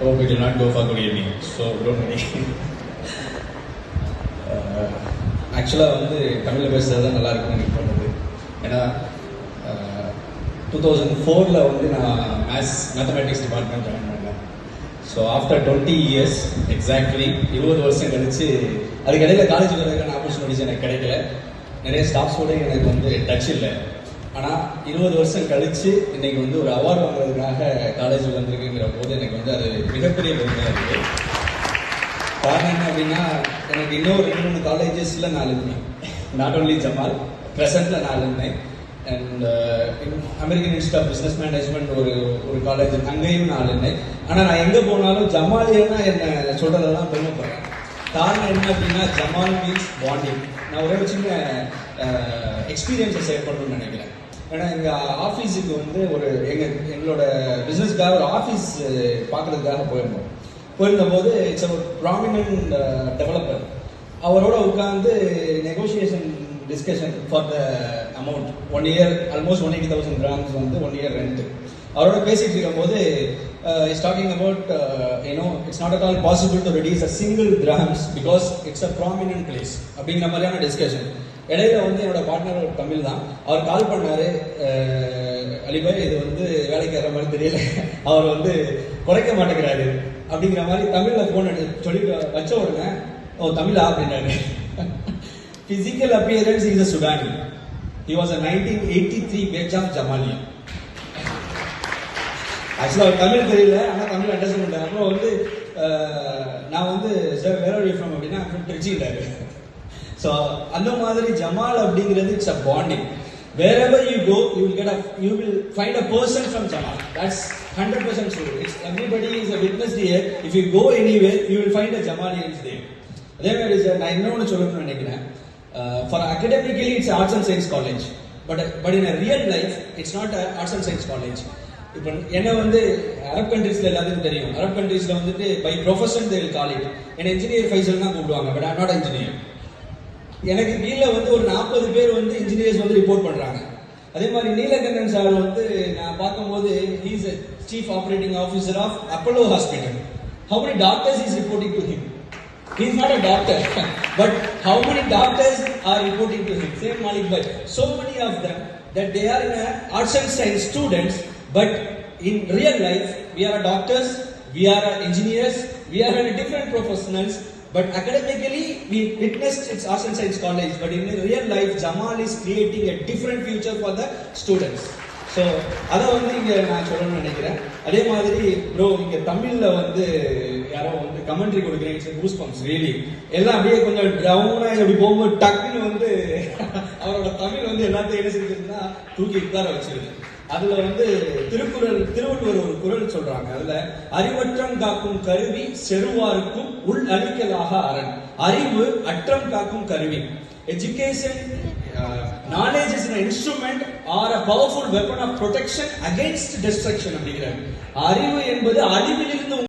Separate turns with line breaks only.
hope it will not go for good evening. So don't worry. Uh, ஆக்சுவலாக வந்து தமிழில் பேசுகிறது தான் நல்லா இருக்கும்னு எனக்கு தோணுது ஏன்னா டூ தௌசண்ட் ஃபோரில் வந்து நான் மேத்ஸ் மேத்தமெட்டிக்ஸ் டிபார்ட்மெண்ட் ஜாயின் பண்ணேன் so after twenty years exactly இருபது வருஷம் கழிச்சு அதுக்கு இடையில காலேஜ் வரதுக்கான ஆப்பர்ச்சுனிட்டிஸ் எனக்கு கிடைக்கல நிறைய ஸ்டாஃப்ஸோடு எனக்கு வந்து டச் இல்லை ஆனால் இருபது வருஷம் கழிச்சு இன்னைக்கு வந்து ஒரு அவார்டு வாங்குறதுக்காக காலேஜ் வந்திருக்குங்கிற போது எனக்கு வந்து அது மிகப்பெரிய பெருமையாக இருக்குது காரணம் என்ன அப்படின்னா எனக்கு இன்னொரு ரெண்டு மூணு காலேஜஸில் நான் இருந்தேன். நாட் ஓன்லி ஜமால் ப்ரெசென்ட்டில் நான் இருந்தேன். And American institute of business management ஒரு ஒரு காலேஜ் அங்கேயும் நான் இருந்தேன். ஆனால் நான் எங்கே போனாலும் ஜமாலியன்னா என்ன சொல்கிறதெல்லாம் பெருமைப்படுறேன். காரணம் என்ன அப்படின்னா ஜமால் மீன்ஸ் பாண்டிங் நான் ஒரே ஒரு சின்ன uh, எக்ஸ்பீரியன்ஸை ஷேர் பண்ணணும்னு நினைக்கிறேன். ஏன்னா எங்கள் ஆஃபீஸுக்கு வந்து ஒரு எங்கள் எங்களோட பிஸ்னஸ்க்காக ஒரு ஆஃபீஸ் பார்க்குறதுக்காக போயிருந்தோம். போயிருந்தபோது இட்ஸ் ஒரு ப்ராமினன்ட் டெவலப்பர் அவரோட உட்காந்து negotiation discussion for the amount one year almost one eighty thousand grams வந்து ஒன் இயர் ரெண்ட் அவரோட பேசிட்டு இருக்கும்போது is talking about you know it's not at all possible to reduce a single grams because it's a prominent place அப்படிங்கிற மாதிரியான discussion இடையில வந்து என்னோட partner Tamil தான். அவர் கால் பண்ணாரு அலிபாய் இது வந்து வேலைக்கு வர மாதிரி தெரியல. அவர் வந்து குறைக்க மாட்டேங்கிறாரு. அப்படிங்கிற மாதிரி தமிழ்ல போன் சொல்லி வச்ச உடனே ஓ தமிழா? அப்படின்னாரு. Physical appearance is a Sudani he was a nineteen eighty three batch of Jamalia ஆக்சுவலாக அவர் தமிழ் தெரியல ஆனால் தமிழ் அண்டர்ஸ்டாண்ட் பண்ணார் அப்புறம் வந்து நான் வந்து சார் வேற ஒரு ஃப்ரம் அப்படின்னா திருச்சியிலாரு ஸோ அந்த மாதிரி ஜமால் அப்படிங்கிறது it's a bonding wherever you go you will get a you will find a person from jamal. That's 100% is it's everybody is a witness here. If you go you you find a a jamalians there. அதே மாதிரி sir நான் இன்னொன்று சொல்லணும்னு நினைக்கிறேன். For academically it's arts and science college but but in a real life it's not a arts and science college இப்போ என்ன வந்து Arab கண்ட்ரீஸ்ல எல்லாத்துக்கும் தெரியும். அரப் கண்ட்ரீஸ்ல வந்துட்டு பை ப்ரொஃபஷன் தேல் காலேஜ் என்ன இன்ஜினியர் ஃபைசல் தான் கூப்பிடுவாங்க பட் ஐம் நாட் இன்ஜினியர் எனக்கு கீழே வந்து ஒரு நாற்பது பேர் வந்து இன்ஜினியர்ஸ் வந்து ரிப்போர்ட் பண்றாங்க அதே மாதிரி நீலகண்டன் சார் வந்து நான் பார்க்கும்போது he's chief operating officer of Apollo hospital how many doctors is reporting to him He is not a doctor, but how many doctors are reporting to him? Same Malik Bhai. So many of them that they are in a arts and science students, but in real life we are a doctors, we are a engineers, we are a different professionals. But academically, we witnessed its arts and science college. But in real life, Jamal is creating a different future for the students. So அதை வந்து இங்கே நான் சொல்லணும்னு நினைக்கிறேன் அதே மாதிரி bro இங்கே தமிழில் வந்து யாரோ வந்து கமெண்ட்ரி கொடுக்குறேன் பூஸ் பம்ப்ஸ் ரியலி எல்லாம் அப்படியே கொஞ்சம் டவுனாக இப்படி போகும்போது டக்குன்னு வந்து அவரோட தமிழ் வந்து எல்லாத்தையும் என்ன செஞ்சிருந்தா தூக்கி உட்கார வச்சிருக்கு அதுல வந்து திருக்குறள் திருவள்ளுவர் ஒரு குரல் சொல்றாங்க. அதுல அறிவற்றம் காக்கும் கருவி செருவாருக்கும் உள் அழிக்கலாக அரண். அறிவு அற்றம் காக்கும் கருவி. Education knowledge is an instrument or a powerful weapon of protection against அப்படிங்கிறார். அறிவு என்பது அழிவிலிருந்து